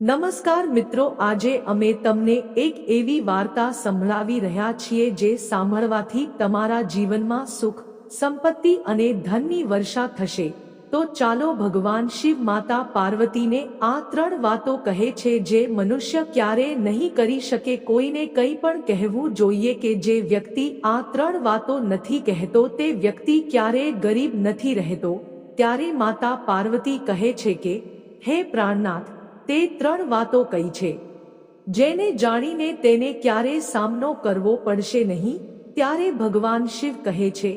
નમસ્કાર મિત્રો, આજે અમે તમને એક એવી વાર્તા સંભળાવી રહ્યા છીએ જે સાંભળવાથી તમારા જીવનમાં સુખ, સંપત્તિ અને ધનની વર્ષા થશે. તો ચાલો ભગવાન શિવ માતા પાર્વતીને આ ત્રણ વાતો કહે છે જે મનુષ્ય ક્યારે નહીં કરી શકે કોઈને કંઈ પણ કહેવું જોઈએ કે જે વ્યક્તિ આ ત્રણ વાતો નથી કહેતો, તે વ્યક્તિ ક્યારેય ગરીબ નથી રહેતો. ત્યારે માતા પાર્વતી કહે છે કે, હે પ્રાણનાથ તે ત્રણ વાતો કહી છે. જેને જાણીને તેને ક્યારે સામનો કરવો પડશે નહીં, ત્યારે ભગવાન શિવ કહે છે,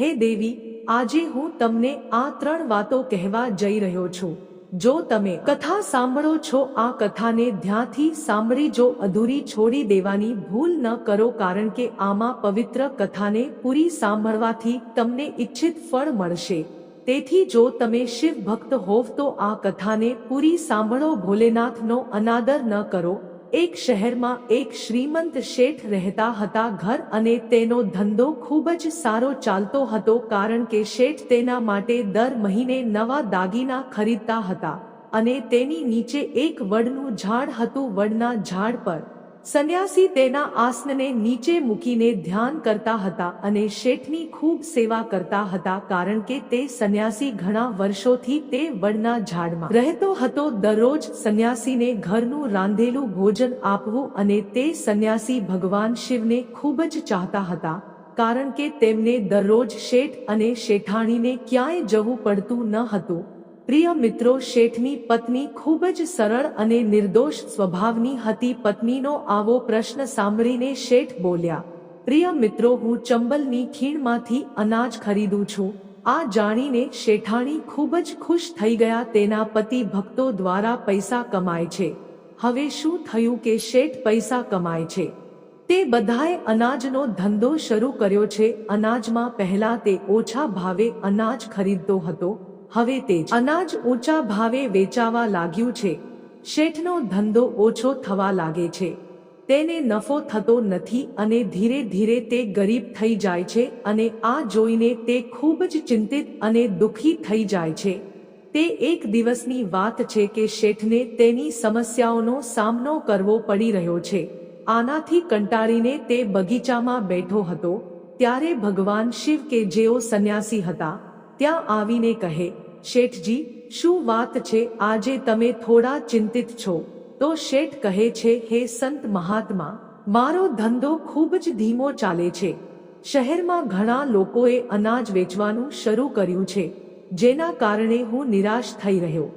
હે દેવી, આજે હું તમને આ ત્રણ વાતો કહેવા જઈ રહ્યો છું. જો તમે કથા સાંભળો છો, આ કથાને ધ્યાનથી સાંભળી જો અધૂરી છોડી દેવાની ભૂલ ન કરો, કારણ કે આમાં પવિત્ર કથાને પૂરી સાંભળવાથી તમને ઈચ્છિત ફળ મળશે. તેથી જો તમે શિવ ભક્ત હોવ તો આ કથાને પૂરી સાંભળો, ભોલેનાથનો અનાદર ન કરો. એક શહેરમાં એક શ્રીમંત શેઠ રહેતા હતા ઘર અને તેનો ધંધો ખૂબ જ સારો ચાલતો હતો કારણ કે શેઠ તેના માટે દર મહિને નવા દાગીના ખરીદતા હતા અને તેની નીચે એક વડનું ઝાડ હતું, વડના ઝાડ પર સંન્યાસી તેના આસનને નીચે મૂકીને ધ્યાન કરતા હતા અને શેઠની ખૂબ સેવા કરતા હતા કારણ કે તે સંન્યાસી ઘણા વર્ષોથી તે વડના ઝાડમાં રહેતો હતો. દરરોજ સંન્યાસીને ઘરનું રાંધેલું ભોજન આપવું અને તે સંન્યાસી ભગવાન શિવને ખૂબ જ ચાહતા હતા કારણ કે તેમને દરરોજ શેઠ અને શેઠાણીને ક્યાંય જવું પડતું ન હતું. પ્રિય મિત્રો, શેઠની પત્ની ખૂબ જ સરળ અને નિર્દોષ સ્વભાવની હતી. પત્નીનો આવો પ્રશ્ન સાંભળીને શેઠ બોલ્યા, પ્રિય મિત્રો, હું ચંબલની ખીણમાંથી અનાજ ખરીદું છું આ જાણીને શેઠાણી ખૂબ જ ખુશ થઈ ગયા. તેના પતિ ભક્તો દ્વારા પૈસા કમાય છે. હવે શું થયું કે શેઠ પૈસા કમાય છે? તે બધાએ અનાજનો ધંધો શરૂ કર્યો છે. અનાજમાં પહેલા તે ઓછા ભાવે અનાજ ખરીદતો હતો. હવે તે અનાજ ઊંચા ભાવે વેચાવા લાગ્યું છે. શેઠનો ધંધો ઓછો થવા લાગે છે. તેને નફો થતો નથી અને ધીરે ધીરે તે ગરીબ થઈ જાય છે અને આ જોઈને તે ખૂબ જ ચિંતિત અને દુઃખી થઈ જાય છે. તે એક દિવસની વાત છે કે શેઠને તેની સમસ્યાઓનો સામનો કરવો પડી રહ્યો છે. આનાથી કંટાળીને તે બગીચામાં બેઠો હતો, ત્યારે ભગવાન શિવ કે જેઓ સંન્યાસી હતા ત્યાં આવીને કહે, શેઠજી, શું વાત છે? આજે તમે થોડા ચિંતિત છો. તો શેઠ કહે છે, હે સંત મહાત્મા, મારો ધંધો ખૂબ જ ધીમો ચાલે છે. શહેરમાં ઘણા લોકોએ અનાજ વેચવાનું શરૂ કર્યું છે, જેના કારણે હું નિરાશ થઈ રહ્યો.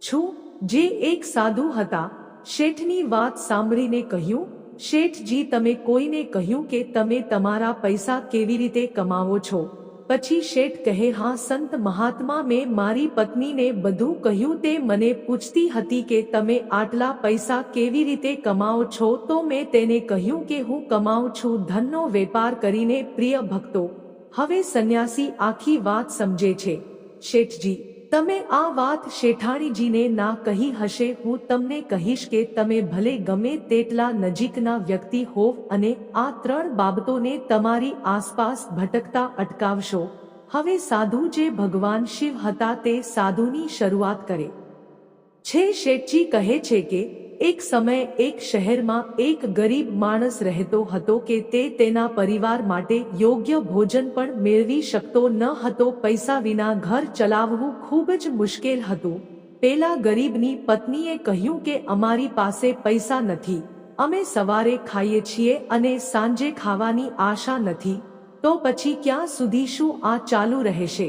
છું, જે એક સાધુ હતા, શેઠની વાત સાંભળીને કહ્યું, શેઠજી, તમે કોઈને કહ્યું કે તમે તમારા પૈસા કેવી રીતે કમાવો છો? પછી શેઠ કહે, હા, સંત મહાત્મા મેં મારી પત્નીને બધું કહ્યું તે મને પૂછતી હતી કે તમે આટલા પૈસા કેવી રીતે કમાઓ છો? તો મેં તેને કહ્યું કે હું કમાઉં છું ધનનો વેપાર કરીને પ્રિય ભક્તો. હવે સંન્યાસી આખી વાત સમજે છે. શેઠજી તમે આ વાત શેઠાણીજીને ના કહી હશે, હું તમને કહીશ કે તમે ભલે ગમે તેટલા નજીકના વ્યક્તિ હોવ અને આ ત્રણ બાબતોને તમારી આસપાસ ભટકતા અટકાવશો. હવે સાધુ જે ભગવાન શિવ હતા તે સાધુની શરૂઆત કરે. છે શેઠજી કહે છે કે એક સમયે એક શહેરમાં એક ગરીબ માણસ રહેતો હતો કે તે તેના પરિવાર માટે યોગ્ય ભોજન પણ મેળવી શકતો ન હતો. પૈસા વિના ઘર ચલાવવું ખૂબ જ મુશ્કેલ હતું. પેલા ગરીબની પત્નીએ કહ્યું કે અમારી પાસે પૈસા નથી. અમે સવારે ખાઈએ છીએ અને સાંજે ખાવાની આશા નથી. તો પછી ક્યાં સુધી શું આ ચાલુ રહેશે?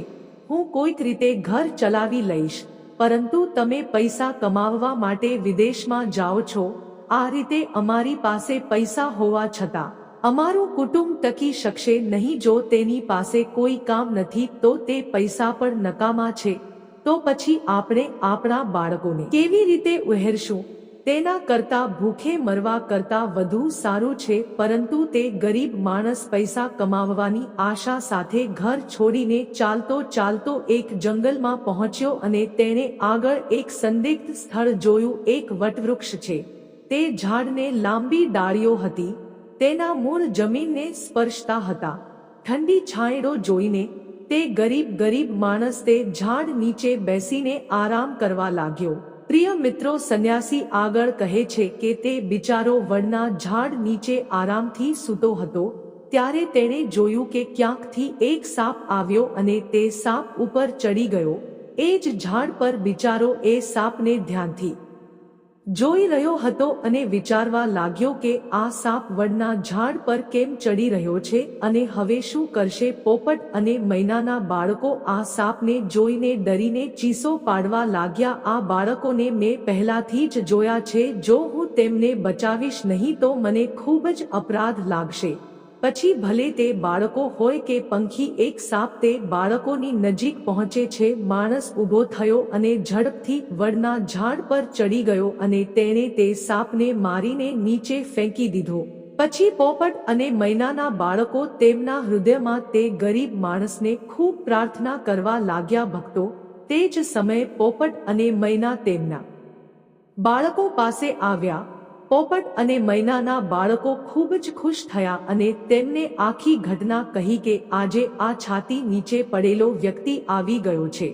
હું કોઈક રીતે ઘર ચલાવી લઈશ. પરંતુ તમે પૈસા કમાવવા માટે વિદેશમાં જાઓ છો, આ રીતે અમારી પાસે પૈસા હોવા છતાં, અમારું કુટુંબ ટકી શકશે નહીં જો તેની પાસે કોઈ કામ નથી તો તે પૈસા પણ નકામા છે, તો પછી આપણે આપણા બાળકોને કેવી રીતે ઉહેરશું? તેના કરતા ભૂખે મરવા કરતા વધુ સારું છે, પરંતુ તે ગરીબ માણસ પૈસા કમાવવાની આશા સાથે ઘર છોડીને ચાલતો ચાલતો એક જંગલમાં પહોંચ્યો અને તેણે આગળ એક સંદિગ્ધ સ્થળ જોયું, એક વટવૃક્ષ છે. તે ઝાડને લાંબી ડાળીઓ હતી. તેના મૂળ જમીનને સ્પર્શતા હતા. ઠંડી છાંયડો જોઈને તે ગરીબ ગરીબ માણસ તે ઝાડ નીચે બેસીને આરામ કરવા લાગ્યો. પ્રિય મિત્રો, સંન્યાસી આગળ કહે છે કે તે બિચારો વડના ઝાડ નીચે આરામથી સૂતો હતો, ત્યારે તેણે જોયું કે ક્યાંકથી એક સાપ આવ્યો અને તે સાપ ઉપર ચડી ગયો. એ જ ઝાડ પર બિચારો એ સાપને ધ્યાનથી જોઈ રહ્યો હતો અને વિચારવા લાગ્યો કે આ સાપ વડના ઝાડ પર કેમ ચડી રહ્યો છે અને હવે શું કરશે પોપટ અને મૈનાના બાળકો આ સાપને જોઈને ડરીને ચીસો પાડવા લાગ્યા. આ બાળકોને મેં પહેલાથી જ જોયા છે, જો હું તેમને બચાવીશ નહીં તો મને ખૂબ જ અપરાધ લાગશે. પછી ભલે તે બાળકો હોય કે પંખી એક સાપ તે બાળકોની નજીક પહોંચે છે, માણસ ઊભો થયો અને ઝડપથી વડના ઝાડ પર ચડી ગયો અને તેણે તે સાપને મારીને નીચે ફેંકી દીધો. પછી પોપટ અને મૈનાના બાળકો તેમના હૃદયમાં તે ગરીબ માણસને ખૂબ પ્રાર્થના કરવા લાગ્યા ભક્તો. તે જ સમયે પોપટ અને મૈના તેમના બાળકો પાસે આવ્યા. પોપટ અને મૈનાના બાળકો ખૂબ જ ખુશ થયા અને તેમને આખી ઘટના કહી કે આજે આ છાતી નીચે પડેલો વ્યક્તિ આવી ગયો છે.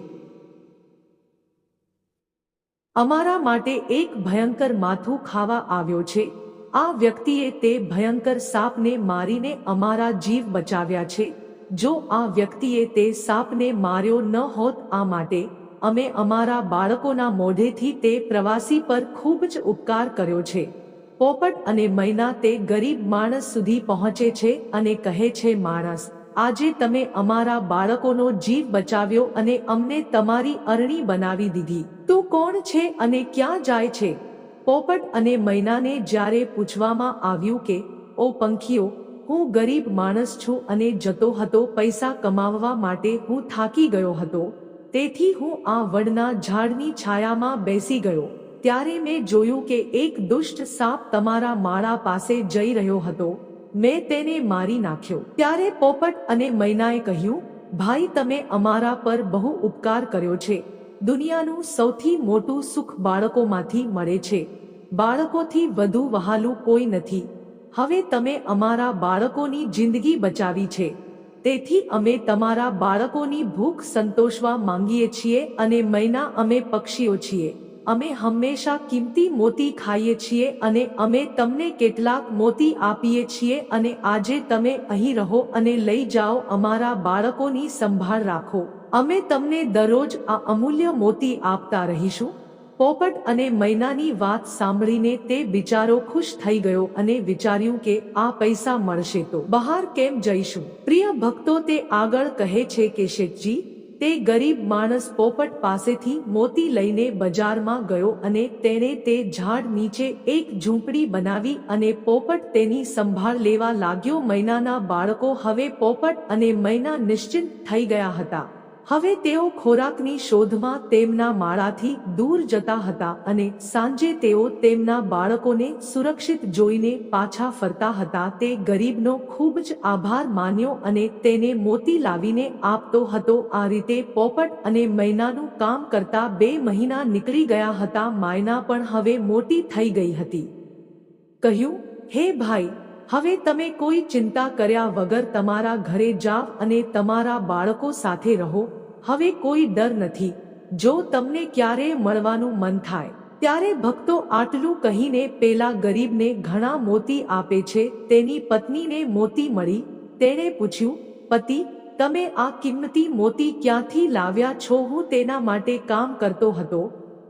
અમારા માટે એક ભયંકર માથું ખાવા આવ્યો છે. આ વ્યક્તિએ તે ભયંકર સાપને મારીને અમારા જીવ બચાવ્યા છે. જો આ વ્યક્તિએ તે સાપને માર્યો ન હોત, આ માટે અમે અમારા બાળકોના મોઢેથી તે પ્રવાસી પર ખૂબ જ ઉપકાર કર્યો છે. પોપટ અને મૈના તે ગરીબ માણસ સુધી પહોંચે છે અને કહે છે, માણસ, આજે તમે અમારા બાળકોનો જીવ બચાવ્યો અને અમને તમારી અરણી બનાવી દીધી. તું કોણ છે અને ક્યાં જાય છે? પોપટ અને મૈનાને જ્યારે પૂછવામાં આવ્યું કે, ઓ પંખીઓ, હું ગરીબ માણસ છું અને જતો હતો પૈસા કમાવવા માટે હું થાકી ગયો હતો. તેથી હું આ વડના ઝાડની છાયામાં બેસી ગયો. ત્યારે મેં જોયું કે એક દુષ્ટ સાપ તમારા માળા પાસે જઈ રહ્યો હતો. મેં તેને મારી નાખ્યો. ત્યારે પોપટ અને મૈનાએ કહ્યું, ભાઈ, તમે અમારા પર બહુ ઉપકાર કર્યો છે. દુનિયાનું સૌથી મોટું સુખ બાળકોમાંથી મળે છે. બાળકોથી વધુ વહાલું કોઈ નથી. હવે તમે અમારા બાળકોની જિંદગી બચાવી છે. તેથી અમે તમારા બાળકોની ભૂખ સંતોષવા માંગીએ છીએ અને મૈના અમે પક્ષીઓ છીએ. અમે હંમેશા કિંમતી મોતી ખાઈએ છીએ અને અમે તમને કેટલાક મોતી આપીએ છીએ અને આજે તમે અહીં રહો અને લઈ જાઓ અમારા બાળકોની સંભાળ રાખો. અમે તમને દરરોજ આ અમૂલ્ય મોતી આપતા રહીશું. પોપટ અને મૈનાની વાત સાંભળીને તે બિચારો ખુશ થઈ ગયો અને વિચાર્યું કે આ પૈસા મળશે તો બહાર કેમ જઈશું? પ્રિય ભક્તો, તે આગળ કહે છે કે શેઠજી તે ગરીબ માણસ પોપટ પાસેથી મોતી લઈને બજારમાં ગયો અને તેણે તે ઝાડ નીચે એક ઝૂંપડી બનાવી અને પોપટ તેની સંભાળ લેવા લાગ્યો. મૈનાના બાળકો હવે પોપટ અને મૈના નિશ્ચિંત થઈ ગયા હતા. હવે તેઓ ખોરાકની શોધમાં તેમના માળાથી દૂર જતા હતા અને સાંજે તેઓ તેમના બાળકોને સુરક્ષિત જોઈને પાછા ફરતા હતા. તે ગરીબનો ખૂબ જ આભાર માન્યો અને તેને મોતી લાવીને આપતો હતો. આ રીતે પોપટ અને મૈનાનું કામ કરતા બે મહિના નીકળી ગયા હતા. માયના પણ હવે મોટી થઈ ગઈ હતી. કહ્યું, હે ભાઈ હવે તમે કોઈ ચિંતા કર્યા વગર તમારા ઘરે જાવ અને તમારા બાળકો સાથે રહો. હવે કોઈ ડર નથી. જો તમને ક્યારેય મળવાનું મન થાય, ત્યારે ભક્તો આટલું કહીને પેલા ગરીબને ઘણા મોતી આપે છે. તેની પત્નીને મોતી મળી. તેણે પૂછ્યું, પતિ, તમે આ કિંમતી મોતી ક્યાંથી લાવ્યા છો? હું તેના માટે કામ કરતો હતો.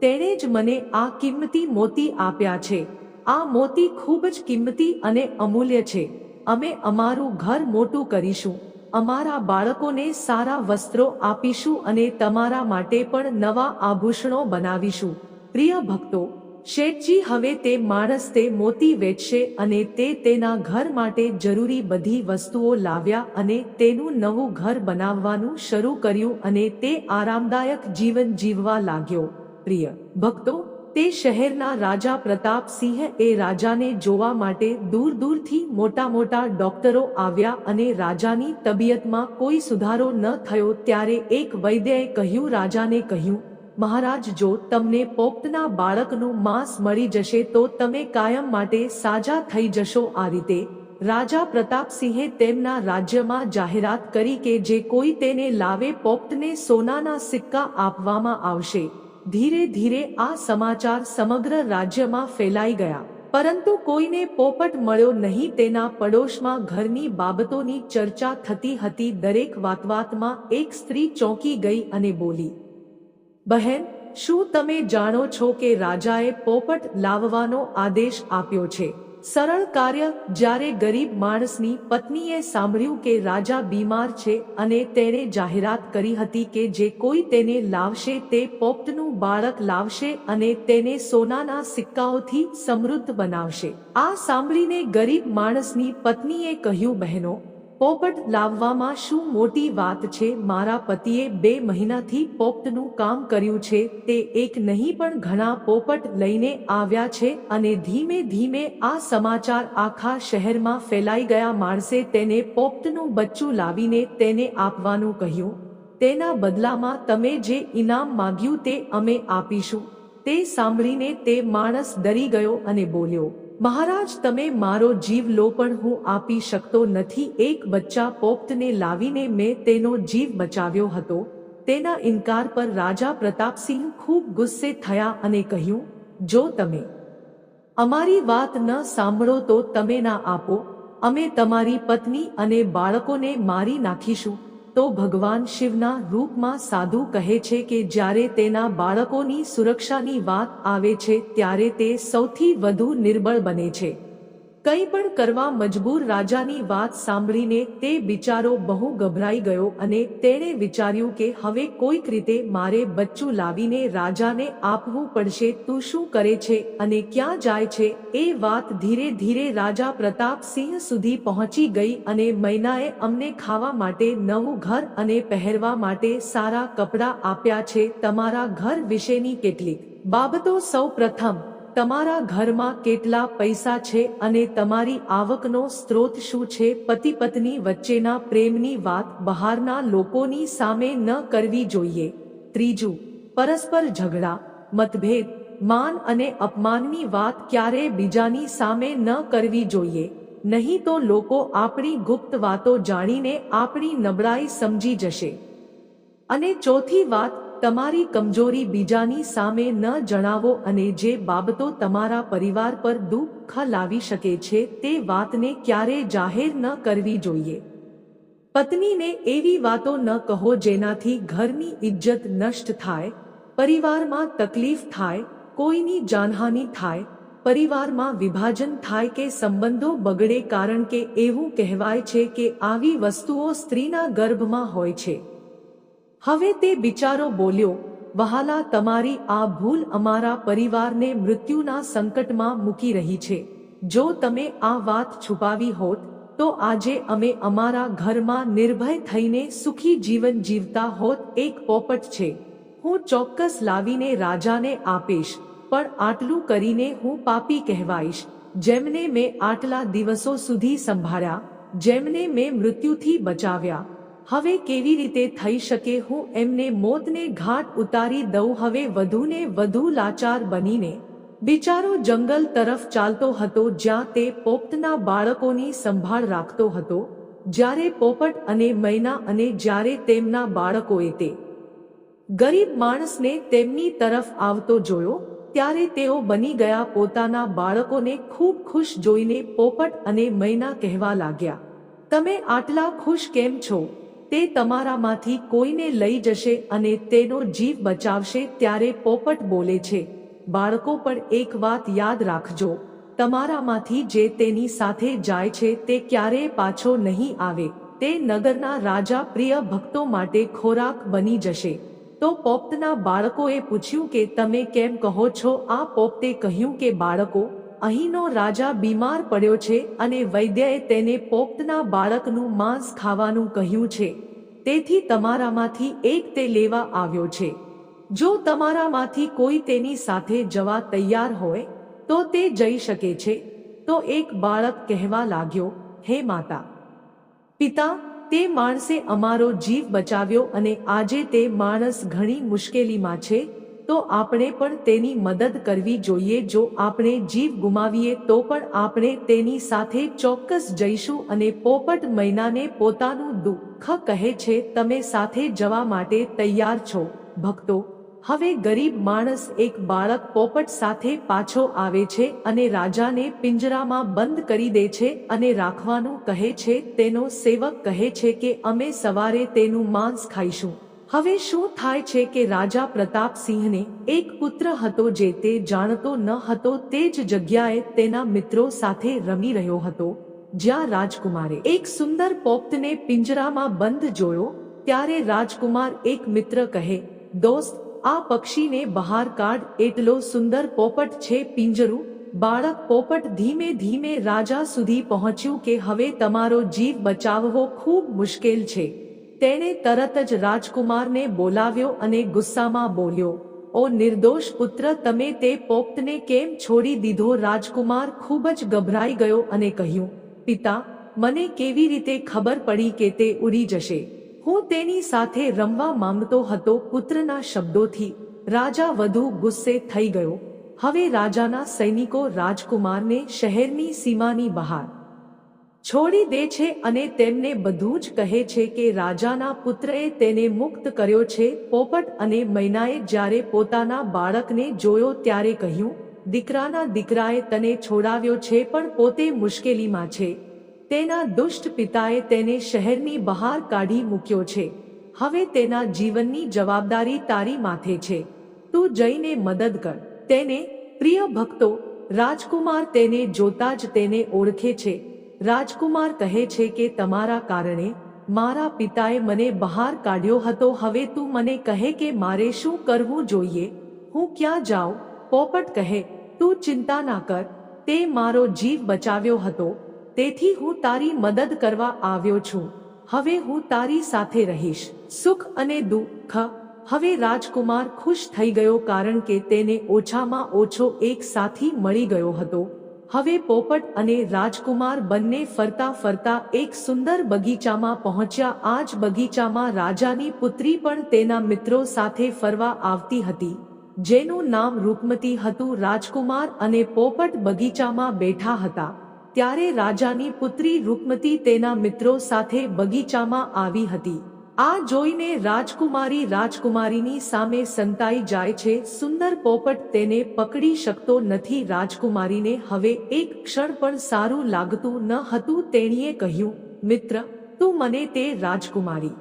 તેણે જ મને આ કિંમતી મોતી આપ્યા છે. આ મોતી ખૂબ જ કિંમતી અને અમૂલ્ય છે. અમે અમારું ઘર મોટું કરીશું. અમારા બાળકોને સારા વસ્ત્રો આપીશું અને તમારા માટે પણ નવા આભૂષણો બનાવીશું. પ્રિય ભક્તો, શેઠજી હવે તે માણસ તે મોતી વેચશે અને તે તેના ઘર માટે જરૂરી બધી વસ્તુઓ લાવ્યા અને તેનું નવું ઘર બનાવવાનું શરૂ કર્યું અને તે આરામદાયક જીવન જીવવા લાગ્યો. પ્રિય ભક્તો તે શહેરના રાજા પ્રતાપસિંહ એ રાજાને જોવા માટે દૂર દૂરથી મોટા મોટા ડોક્ટરો આવ્યા અને રાજાની તબિયતમાં કોઈ સુધારો ન થયો ત્યારે એક વૈદ્યએ કહ્યું, રાજાને કહ્યું, મહારાજ, જો તમને પોપ્તના બાળકનું માંસ મળી જશે તો તમે કાયમ માટે સાજા થઈ જશો. આ રીતે રાજા પ્રતાપસિંહે તેમના રાજ્યમાં જાહેરાત કરી કે જે કોઈ તેને લાવે પોપ્તને સોનાના સિક્કા આપવામાં આવશે. ધીરે ધીરે આ સમાચાર સમગ્ર રાજ્યમાં ફેલાઈ ગયા. પરંતુ કોઈને પોપટ મળ્યો નહીં તેના પડોશમાં ઘરની બાબતોની ચર્ચા થતી હતી. દરેક વાતવાતમાં એક સ્ત્રી ચોંકી ગઈ અને બોલી, બહેન, શું તમે જાણો છો કે રાજાએ પોપટ લાવવાનો આદેશ આપ્યો છે? સરળ કાર્ય જ્યારે ગરીબ માણસની પત્નીએ સાંભળ્યું કે રાજા બીમાર છે અને તેણે જાહેરાત કરી હતી કે જે કોઈ તેને લાવશે તે પોપટનું બાળક લાવશે અને તેને સોનાના સિક્કાઓથી સમૃદ્ધ બનાવશે. આ સાંભળીને ગરીબ માણસની પત્નીએ કહ્યું, બહેનો પોપટ લાવવામાં શું મોટી વાત છે? મારા પતિએ બે મહિનાથી પોપટનું કામ કર્યું છે, તે એક નહીં પણ ઘણા પોપટ લઈને આવ્યા છે અને ધીમે ધીમે આ સમાચાર આખા શહેરમાં ફેલાઈ ગયા. માણસે તેને પોપટનું બચ્ચું લાવીને તેને આપવાનું કહ્યું. તેના બદલામાં તમે જે ઇનામ માંગ્યું તે અમે આપીશું. તે સાંભળીને તે માણસ ડરી ગયો અને બોલ્યો મહારાજ, તમે મારો જીવ લો પણ હું આપી શકતો નથી. એક બચ્ચા પોપટને લાવીને મેં તેનો જીવ બચાવ્યો હતો. તેના ઇનકાર પર રાજા પ્રતાપસિંહ ખૂબ ગુસ્સે થયા અને કહ્યું, જો તમે અમારી વાત ન સાંભળો તો તમે ના આપો. અમે તમારી પત્ની અને બાળકોને મારી નાખીશું. તો ભગવાન શિવના રૂપમાં સાધુ કહે છે કે જ્યારે તેના બાળકોની સુરક્ષાની વાત આવે છે, ત્યારે તે સૌથી વધુ નિર્બળ બને છે. કંઈ પણ કરવા મજબૂર રાજાની વાત સાંભળીને તે બિચારો બહુ ગભરાઈ ગયો અને તેણે વિચાર્યું કે હવે કોઈક રીતે મારે બચ્ચું લાવીને રાજાને આપવું પડશે, તું શું કરે છે અને ક્યાં જાય છે? એ વાત ધીરે ધીરે રાજા પ્રતાપસિંહ સુધી પહોંચી ગઈ અને મૈનાએ અમને ખાવા માટે નવું ઘર અને પહેરવા માટે સારા કપડાં આપ્યા છે, તમારા ઘર વિશેની કેટલીક બાબતો સૌ પ્રથમ તમારા ઘરમાં કેટલા પૈસા છે અને તમારી આવકનો સ્ત્રોત શું છે? પતિ પત્ની વચ્ચેના પ્રેમની વાત બહારના લોકોની સામે ન કરવી જોઈએ. ત્રીજું, પરસ્પર ઝઘડા, મતભેદ, માન અને અપમાનની વાત ક્યારે બીજાની સામે ન કરવી જોઈએ. નહીં તો લોકો આપણી ગુપ્ત વાતો જાણીને આપણી નબળાઈ સમજી જશે. અને ચોથી વાત તમારી કમજોરી બીજાની સામે ન જણાવો અને જે બાબતો તમારા પરિવાર પર દુઃખ લાવી શકે છે તે વાતને ક્યારે જાહેર ન કરવી જોઈએ. પત્નીને એવી વાતો ન કહો જેનાથી ઘરની ઇજ્જત નષ્ટ થાય, પરિવારમાં તકલીફ થાય, કોઈની જાનહાનિ થાય, પરિવારમાં વિભાજન થાય કે સંબંધો બગડે કારણ કે એવું કહેવાય છે કે આવી વસ્તુઓ સ્ત્રીના ગર્ભમાં હોય છે. હવે તે બિચારો બોલ્યો, વહાલા, તમારી આ ભૂલ અમારા પરિવારને મૃત્યુના સંકટમાં મૂકી રહી છે. જો તમે આ વાત છુપાવી હોત, તો આજે અમે અમારા ઘરમાં નિર્ભય થઈને સુખી જીવન જીવતા હોત એક પોપટ છે. હું ચોક્કસ લાવીને રાજાને આપીશ, પણ આટલું કરીને હું પાપી કહેવાઈશ. જેમને મેં આટલા દિવસો સુધી સંભાળ્યા, જેમને મેં મૃત્યુથી બચાવ્યા હવે કેવી રીતે થઈ શકે હું એમને મોતને ઘાટ ઉતારી દઉં? હવે વધુને વધુ લાચાર બનીને બિચારો જંગલ તરફ ચાલતો હતો, જ્યાં તે પોપટના બાળકોની સંભાળ રાખતો હતો. જ્યારે પોપટ અને મૈના અને જ્યારે તેમના બાળકોએ તે ગરીબ માણસને તેમની તરફ આવતો જોયો, ત્યારે તેઓ બની ગયા પોતાના બાળકોને ખૂબ ખુશ જોઈને પોપટ અને મૈના કહેવા લાગ્યા, તમે આટલા ખુશ કેમ છો? તે તમારામાંથી કોઈને લઈ જશે અને તેનો જીવ બચાવશે ત્યારે પોપટ બોલે છે, બાળકો, પણ એક વાત યાદ રાખજો, તમારામાંથી જે તેની સાથે જાય છે તે ક્યારેય પાછો નહીં આવે, તે નગરના રાજા પ્રિય ભક્તો માટે ખોરાક બની જશે. તો પોપટના બાળકોએ પૂછ્યું કે, તમે કેમ કહો છો? આ પોપટે કહ્યું કે, બાળકો અહીંનો રાજા બીમાર પડ્યો છે અને વૈદ્યએ તેને પોપટના બાળકનું માંસ ખાવાનું કહ્યું છે. તેથી તમારામાંથી એક તે લેવા આવ્યો છે. જો તમારામાંથી કોઈ તેની સાથે જવા તૈયાર હોય, તો તે જઈ શકે છે. તો એક બાળક કહેવા લાગ્યો, હે માતા, પિતા, તે માણસે અમારો જીવ બચાવ્યો અને આજે તે માણસ ઘણી મુશ્કેલીમાં છે તો આપણે પણ તેની મદદ કરવી જોઈએ. જો આપણે જીવ ગુમાવીએ તો પણ આપણે તેની સાથે ચોક્કસ જઈશું અને પોપટ મહિનાને પોતાનું દુઃખ કહે છે, તમે સાથે જવા માટે તૈયાર છો. ભક્તો, હવે ગરીબ માણસ એક બાળક પોપટ સાથે પાછો આવે છે અને રાજાને પિંજરામાં બંધ કરી દે છે અને રાખવાનું કહે છે. તેનો સેવક કહે છે કે, અમે સવારે તેનું માંસ ખાઈશું. હવે શું થાય છે કે રાજા પ્રતાપસિંહને એક પુત્ર હતો જે તે જાણતો ન હતો તે જ જગ્યાએ તેના મિત્રો સાથે રમી રહ્યો હતો, જ્યાં રાજકુમારે એક સુંદર પોપતને પિંજરામાં બંધ જોયો, ત્યારે રાજકુમાર એક મિત્ર કહે, દોસ્ત, આ પક્ષીને બહાર કાઢ, એટલો સુંદર પોપટ છે પિંજરું, બાળક પોપટ ધીમે ધીમે રાજા સુધી પહોંચ્યું કે હવે તમારો જીવ બચાવવો ખૂબ મુશ્કેલ છે. તેણે તરત જ રાજકુમારને બોલાવ્યો અને ગુસ્સામાં બોલ્યો, ઓ નિર્દોષ પુત્ર, તમે તે પોપટને કેમ છોડી દીધો? રાજકુમાર ખૂબ જ ગભરાઈ ગયો અને કહ્યું, પિતા, મને કેવી રીતે ખબર પડી કે તે ઉડી જશે? હું તેની સાથે રમવા માંગતો હતો પુત્રના શબ્દોથી. રાજા વધુ ગુસ્સે થઈ ગયો. હવે રાજાના સૈનિકો રાજકુમારને શહેરની સીમાની બહાર છોડી દે છે અને તેમને બધું જ કહે છે કે રાજાના પુત્રએ તેને મુક્ત કર્યો છે. પોપટ અને મૈનાએ જ્યારે પોતાના બાળકને જોયો ત્યારે કહ્યું, દીકરાના દીકરાએ તને છોડાવ્યો છે પણ પોતે મુશ્કેલીમાં છે. તેના દુષ્ટ પિતાએ તેને શહેરની બહાર કાઢી મૂક્યો છે. હવે તેના જીવનની જવાબદારી તારી માથે છે. તું જઈને મદદ કર. તેને પ્રિય ભક્તો, રાજકુમાર તેને જોતા જ તેને ઓળખે છે. રાજકુમાર કહે છે કે તમારા કારણે મારા પિતાએ મને બહાર કાઢ્યો હતો. હવે તું મને કહે કે મારે શું કરવું જોઈએ? હું ક્યાં જાઉં? પોપટ કહે, તું ચિંતા ના કર. તે મારો જીવ બચાવ્યો હતો. તેથી હું તારી મદદ કરવા આવ્યો છું. હવે હું તારી સાથે રહીશ. સુખ અને દુઃખ. હવે રાજકુમાર ખુશ થઈ ગયો કારણ કે તેને ઓછામાં ઓછો એક સાથી મળી ગયો હતો. હવે પોપટ અને રાજકુમાર બંને ફરતા ફરતા એક સુંદર બગીચામાં પહોંચ્યા. આ જ બગીચામાં રાજાની પુત્રી પણ તેના મિત્રો સાથે ફરવા આવતી હતી, જેનું નામ રૂપમતી હતું. રાજકુમાર અને પોપટ બગીચામાં બેઠા હતા, ત્યારે રાજાની પુત્રી રૂપમતી તેના મિત્રો સાથે બગીચામાં આવી હતી. આ જોઈને રાજકુમારી રાજકુમારીની સામે સંતાઈ જાય છે. સુંદર પોપટ તેને પકડી શકતો નથી. રાજકુમારીને હવે એક ક્ષણ પણ સારું લાગતું ન હતું તેણીએ કહ્યું, મિત્ર, તું મને તે રાજકુમારી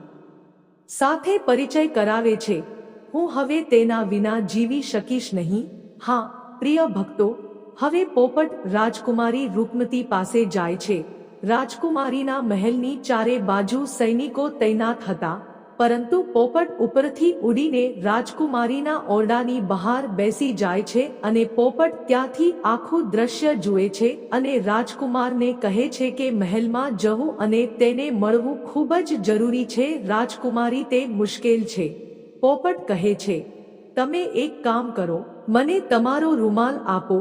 સાથે પરિચય કરાવે છે. હું હવે તેના વિના જીવી શકીશ નહીં. હા, પ્રિય ભક્તો, હવે પોપટ રાજકુમારી રૂપમતી પાસે જાય છે. રાજકુમારીના મહેલની ચારે બાજુ સૈનિકો તૈનાત હતા, પરંતુ પોપટ ઉપરથી ઉડીને રાજકુમારીના ઓરડાની બહાર બેસી જાય છે અને પોપટ ત્યાંથી આખું દ્રશ્ય જુએ છે અને રાજકુમારને કહે છે કે મહેલમાં જવું અને તેને મળવું ખૂબ જ જરૂરી છે, રાજકુમારી તે મુશ્કેલ છે. પોપટ કહે છે, તમે એક કામ કરો, મને તમારો રૂમાલ આપો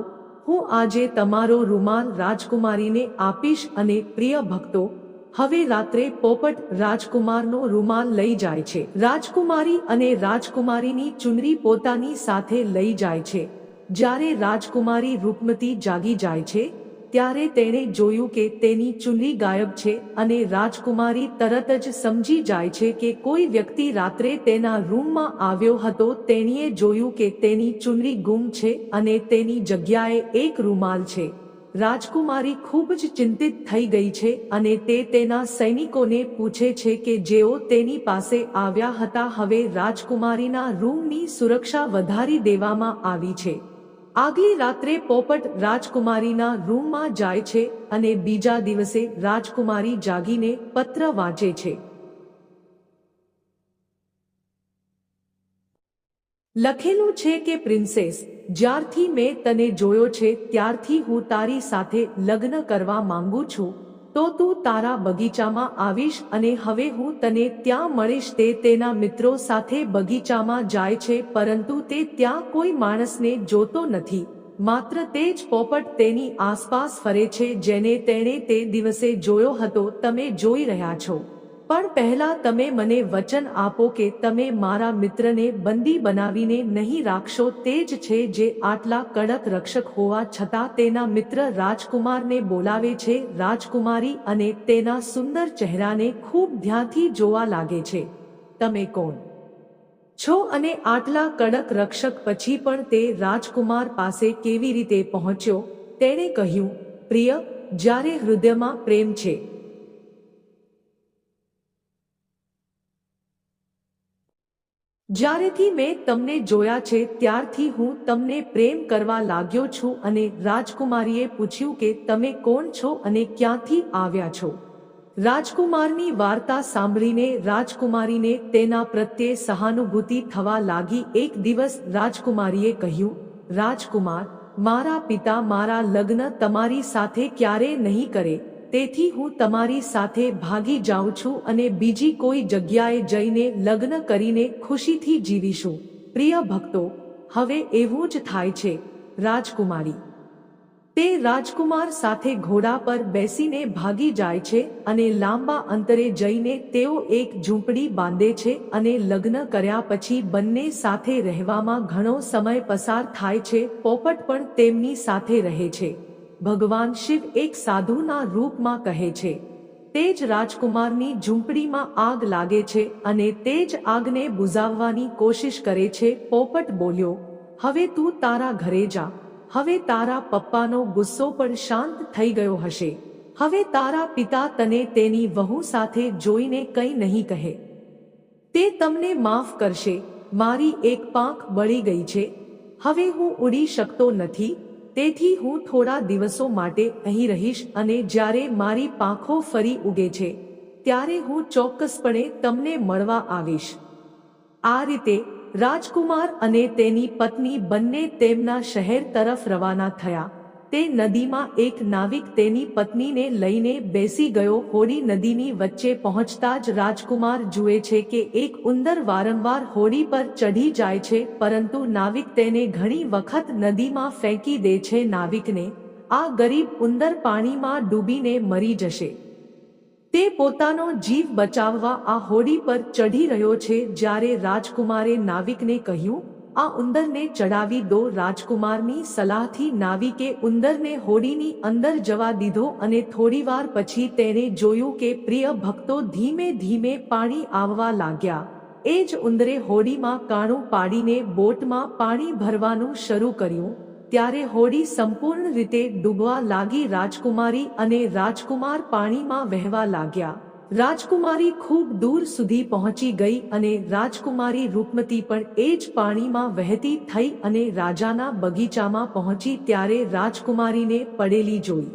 હું આજે તમારો રૂમાલ રાજકુમારીને આપીશ અને પ્રિય ભક્તો, હવે રાત્રે પોપટ રાજકુમારનો રૂમાલ લઈ જાય છે. રાજકુમારી અને રાજકુમારીની ચુનરી પોતાની સાથે લઈ જાય છે. જ્યારે રાજકુમારી રૂપમતી જાગી જાય છે ત્યારે તેણે જોયું કે તેની ચુનરી ગાયબ છે અને રાજકુમારી તરત જ સમજી જાય છે કે કોઈ વ્યક્તિ રાત્રે તેના રૂમમાં આવ્યો હતો તેણીએ જોયું કે તેની ચુનરી ગુમ છે અને તેની જગ્યાએ એક રૂમાલ છે. રાજકુમારી ખૂબ જ ચિંતિત થઈ ગઈ છે અને તે તેના સૈનિકોને પૂછે છે કે જેઓ તેની પાસે આવ્યા હતા, હવે રાજકુમારીના રૂમની સુરક્ષા વધારી દેવામાં આવી છે. આગલી રાત્રે પોપટ રાજકુમારીના રૂમમાં જાય છે અને બીજા દિવસે રાજકુમારી જાગીને પત્ર વાંચે છે. લખેલું છે કે, પ્રિન્સેસ, જ્યારથી મેં તને જોયો છે, ત્યારથી હું તારી સાથે લગ્ન કરવા માંગુ છું તો તું તારા બગીચામાં આવીશ અને હવે હું તને ત્યાં મળીશ તે તેના મિત્રો સાથે બગીચામાં જાય છે, પરંતુ તે ત્યાં કોઈ માણસને જોતો નથી. માત્ર તે જ પોપટ તેની આસપાસ ફરે છે, જેને તેણે તે દિવસે જોયો હતો, તમે જોઈ રહ્યા છો. પણ પહેલા તમે મને વચન આપો કે તમે મારા મિત્રને બંદી બનાવીને નહીં રાખશો, તે જ છે જે આટલા કડક રક્ષક હોવા છતાં તેના મિત્ર રાજકુમારને બોલાવે છે, રાજકુમારી અને તેના સુંદર ચહેરાને ખૂબ ધ્યાનથી જોવા લાગે છે. તમે કોણ? છો અને આટલા કડક રક્ષક પછી પણ તે રાજકુમાર પાસે કેવી રીતે પહોંચ્યો? તેણે કહ્યું, પ્રિય, જ્યારે હૃદયમાં પ્રેમ છે જ્યારેથી મેં તમને જોયા છે, ત્યારથી હું તમને પ્રેમ કરવા લાગ્યો છું અને રાજકુમારીએ પૂછ્યું કે તમે કોણ છો અને ક્યાંથી આવ્યા છો. રાજકુમારની વાર્તા સાંભળીને રાજકુમારીને તેના પ્રત્યે સહાનુભૂતિ થવા લાગી. એક દિવસ રાજકુમારીએ કહ્યું, રાજકુમાર, મારા પિતા મારા લગ્ન તમારી સાથે ક્યારે નહીં કરે. તેથી હું તમારી સાથે ભાગી જાઉં છું અને બીજી કોઈ જગ્યાએ જઈને લગ્ન કરીને ખુશીથી જીવીશું. પ્રિય ભક્તો, હવે એવું જ થાય છે, રાજકુમારી. તે રાજકુમાર સાથે ઘોડા પર બેસીને ભાગી જાય છે અને લાંબા અંતરે જઈને તેઓ એક ઝૂંપડી બાંધે છે અને લગ્ન કર્યા પછી બંને સાથે રહેવામાં ઘણો સમય પસાર થાય છે, પોપટ પણ તેમની સાથે રહે છે. ભગવાન શિવ એક સાધુના રૂપમાં કહે છે. તે જ રાજકુમારની ઝૂંપડીમાં આગ લાગે છે અને તે જ આગને બુઝાવવાની કોશિશ કરે છે. પોપટ બોલ્યો, હવે તું તારા ઘરે જા. હવે તારા પપ્પાનો ગુસ્સો પણ શાંત થઈ ગયો હશે. હવે તારા પિતા તને તેની વહુ સાથે જોઈને કંઈ નહીં કહે. તે તમને માફ કરશે. મારી એક પાંખ બળી ગઈ છે. હવે હું ઉડી શકતો નથી. તેથી હું થોડા દિવસો માટે અહીં રહીશ અને જ્યારે મારી પાંખો ફરી ઉગે છે, ત્યારે હું ચોક્કસપણે તમને મળવા આવીશ. આ રીતે રાજકુમાર અને તેની પત્ની બંને તેમના શહેર તરફ રવાના થયા. તે નદીમાં એક નાવિક તેની પત્નીને લઈને બેસી ગયો. હોડી નદીની વચ્ચે પહોંચતા જ રાજકુમાર જુએ છે કે એક ઉંદર વારંવાર હોડી પર ચઢી જાય છે, પરંતુ નાવિક તેને ઘણી વખત નદીમાં ફેંકી દે છે. નાવિકને, આ ગરીબ ઉંદર પાણીમાં ડૂબીને મરી જશે. તે પોતાનો જીવ બચાવવા આ હોડી પર ચઢી રહ્યો છે. જ્યારે રાજકુમારે નાવિકને કહ્યું આ ઉંદરને ચડાવી દો રાજકુમારની સલાહથી નાવિકે ઉંદરને હોડીની અંદર જવા દીધો અને થોડીવાર પછી તેણે જોયું કે પ્રિય ભક્તો ધીમે ધીમે પાણી આવવા લાગ્યા. એ જ ઉંદરે હોડીમાં કાણું પાડીને બોટમાં પાણી ભરવાનું શરૂ કર્યું. ત્યારે હોડી સંપૂર્ણ રીતે ડૂબવા લાગી રાજકુમારી અને રાજકુમાર પાણીમાં વહેવા લાગ્યા. રાજકુમારી ખૂબ દૂર સુધી પહોંચી ગઈ અને રાજકુમારી રૂપમતી પણ એ જ પાણીમાં વહેતી થઈ અને રાજાના બગીચામાં પહોંચી ત્યારે રાજકુમારીને પડેલી જોઈ.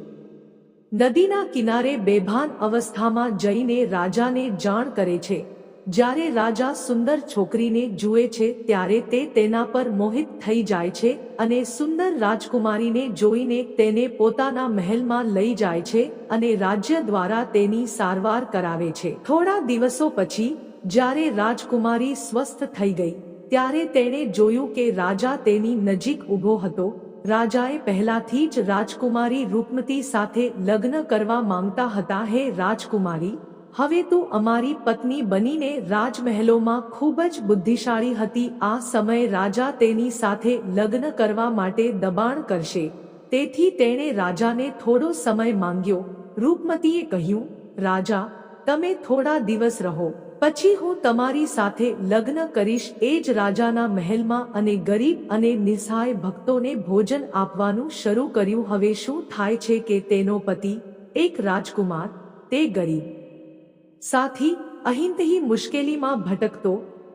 નદીના કિનારે બેભાન અવસ્થામાં જઈને રાજાને જાણ કરે છે. જ્યારે રાજા સુંદર છોકરીને જુએ છે ત્યારે તે તેના પર મોહિત થઈ જાય છે અને સુંદર રાજકુમારીને જોઈને તેને પોતાના મહેલમાં લઈ જાય છે અને રાજ્ય દ્વારા તેની સારવાર કરાવે છે. થોડા દિવસો પછી, જ્યારે રાજકુમારી સ્વસ્થ થઈ ગઈ, ત્યારે તેણે જોયું કે રાજા તેની નજીક ઊભો હતો. રાજાએ પહેલાથી જ રાજકુમારી રૂપમતી સાથે લગ્ન કરવા માંગતા હતા. હે રાજકુમારી હવે તું અમારી પત્ની બનીને રાજમહેલોમાં ખૂબ જ બુદ્ધિશાળી હતી. આ સમયે રાજા તેની સાથે લગ્ન કરવા માટે દબાણ કરશે. તેથી તેણે રાજાને થોડો સમય માંગ્યો. રૂપમતીએ કહ્યું, રાજા, તમે થોડા દિવસ રહો. પછી હું તમારી સાથે લગ્ન કરીશ. એ જ રાજાના મહેલમાં અને ગરીબ અને નિસહાય ભક્તોને ભોજન આપવાનું શરૂ કર્યું. હવે શું થાય છે કે તેનો પતિ, એક રાજકુમાર, તે ગરીબ સાથી અહીંથી મુશ્કેલીમાં ભટકતો,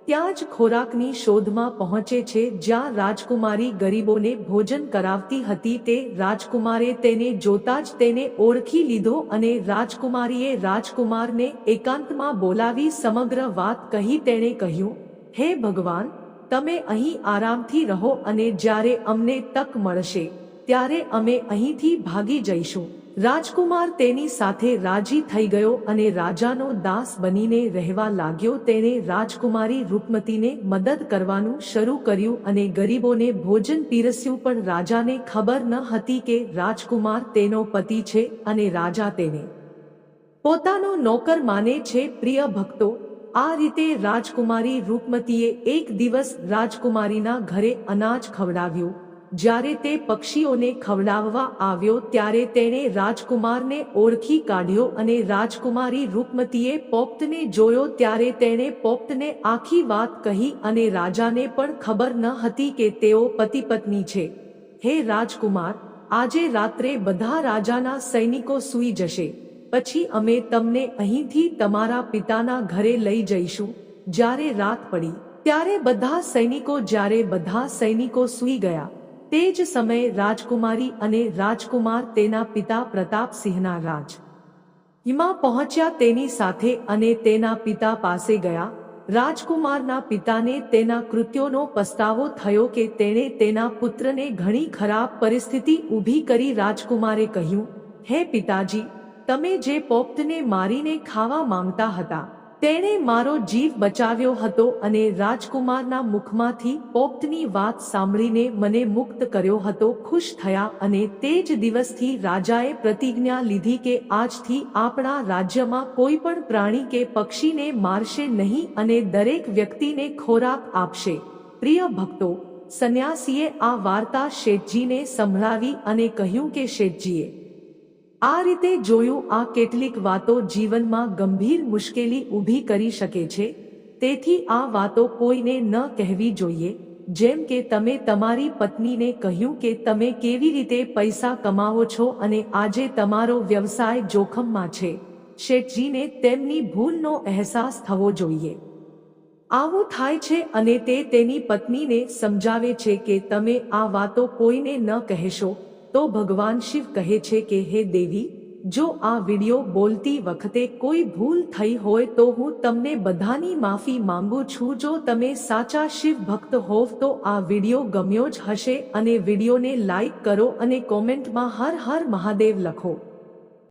ત્યાં જ ખોરાકની શોધમાં પહોંચે છે જ્યાં રાજકુમારી ગરીબોને ભોજન કરાવતી હતી તે રાજકુમારે તેને જોતા જ તેને ઓળખી લીધો અને રાજકુમારીએ રાજકુમારને એકાંતમાં બોલાવી સમગ્ર વાત કહી તેણે કહ્યું, હે ભગવાન, તમે અહીં આરામથી રહો અને જ્યારે અમને તક મળશે, ત્યારે અમે અહીંથી ભાગી જઈશું. રાજકુમાર તેની સાથે રાજી થઈ ગયો અને રાજાનો દાસ બનીને રહેવા લાગ્યો. તેણે રાજકુમારી રૂપમતીને મદદ કરવાનું શરૂ કર્યું અને ગરીબોને ભોજન પીરસ્યું, પણ રાજાને ખબર ન હતી કે રાજકુમાર તેનો પતિ છે અને રાજા તેને પોતાનો નોકર માને છે. પ્રિય ભક્તો, આ રીતે રાજકુમારી રૂપમતીએ એક દિવસ રાજકુમારીના ઘરે અનાજ ખવડાવ્યું. જ્યારે તે પક્ષીઓને ખવડાવવા આવ્યો ત્યારે તેણે રાજકુમારને ઓળખી કાઢ્યો અને રાજકુમારી રૂપમતીએ પોપ્તને જોયો ત્યારે તેણે પોપ્તને આખી વાત કહી અને રાજાને પણ ખબર ન હતી કે તેઓ પતિ પત્ની છે. હે રાજકુમાર, આજે રાત્રે બધા રાજાના સૈનિકો સૂઈ જશે. પછી અમે તમને અહીંથી તમારા પિતાના ઘરે લઈ જઈશું. જ્યારે રાત પડી, ત્યારે બધા સૈનિકો, જ્યારે બધા સૈનિકો સૂઈ ગયા તે જ સમયે રાજકુમારી અને રાજકુમાર તેના પિતા પ્રતાપસિંહના રાજ. હિમા પહોંચ્યા તેની સાથે અને તેના પિતા પાસે ગયા. રાજકુમારના પિતાને તેના કૃત્યોનો પસ્તાવો થયો કે તેણે તેના પુત્રને ઘણી ખરાબ પરિસ્થિતિ ઊભી કરી રાજકુમારે કહ્યું, હે પિતાજી, તમે જે પોપ્તને મારીને ખાવા માંગતા હતા તેણે મારો જીવ બચાવ્યો હતો અને રાજકુમારના મુખમાંથી પોપ્તની વાત સાંભળીને મને મુક્ત કર્યો હતો, ખુશ થયા અને તે જ દિવસથી રાજાએ પ્રતિજ્ઞા લીધી કે આજથી આપણા રાજ્યમાં કોઈ પણ પ્રાણી કે પક્ષીને મારશે નહીં અને દરેક વ્યક્તિને ખોરાક આપશે. પ્રિય ભક્તો, સંન્યાસીએ આ વાર્તા શેઠજીને સંભળાવી અને કહ્યું કે, શેઠજીએ આ રીતે જોયું આ કેટલીક વાતો જીવનમાં ગંભીર મુશ્કેલી ઊભી કરી શકે છે, તેથી આ વાતો કોઈને ન કહેવી જોઈએ, જેમ કે તમે તમારી પત્નીને કહ્યું કે તમે કેવી રીતે પૈસા કમાવો છો અને આજે તમારો વ્યવસાય જોખમમાં છે, શેઠજીને તેમની ભૂલનો અહેસાસ થવો જોઈએ. આવું થાય છે અને તે તેની પત્નીને સમજાવે છે કે તમે આ વાતો કોઈને ન કહેશો તો ભગવાન શિવ કહે છે કે, હે દેવી, જો આ વિડિયો બોલતી વખતે કોઈ ભૂલ થઈ હોય તો હું તમને બધાની માફી માંગુ છું. જો તમે સાચા શિવ ભક્ત હોવ તો આ વિડિયો ગમ્યો જ હશે અને વિડિયોને લાઈક કરો અને કોમેન્ટમાં હર હર મહાદેવ લખો.